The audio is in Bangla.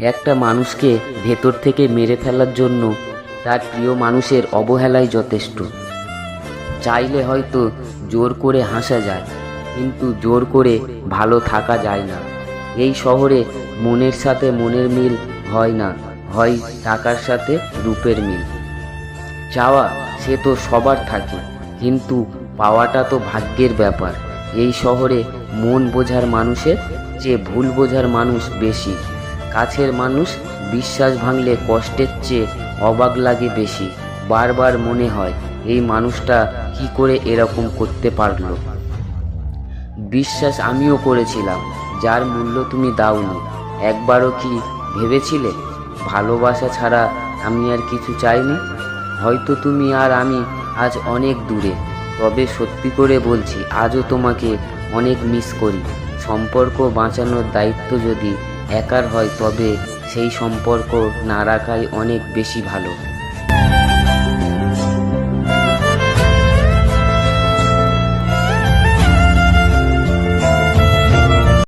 একটা মানুষকে ভেতর থেকে মেরে ফেলার জন্য তার প্রিয় মানুষের অবহেলাই যথেষ্ট। চাইলে হয়তো জোর করে হাসা যায়, কিন্তু জোর করে ভালো থাকা যায় না। এই শহরে মনের সাথে মনের মিল হয় না, হয় টাকার সাথে রূপের মিল। চাওয়া সে তো সবার থাকে, কিন্তু পাওয়াটা তো ভাগ্যের ব্যাপার। এই শহরে মন বোঝার মানুষের চেয়ে ভুল বোঝার মানুষ বেশি। কাছের মানুষ বিশ্বাস ভাঙলে কষ্টের চেয়ে অবাক লাগে বেশি। বারবার মনে হয়, এই মানুষটা কি করে এরকম করতে পারল? বিশ্বাস আমিও করেছিলাম, যার মূল্য তুমি দাওনি। একবারও কি ভেবেছিলে, ভালোবাসা ছাড়া আমি আর কিছু চাইনি? হয়তো তুমি আর আমি আজ অনেক দূরে, তবে সত্যি করে বলছি, আজও তোমাকে অনেক মিস করি। সম্পর্ক বাঁচানোর দায়িত্ব যদি একার হয় তবে সেই সম্পর্ক না রাখাই অনেক বেশি ভালো।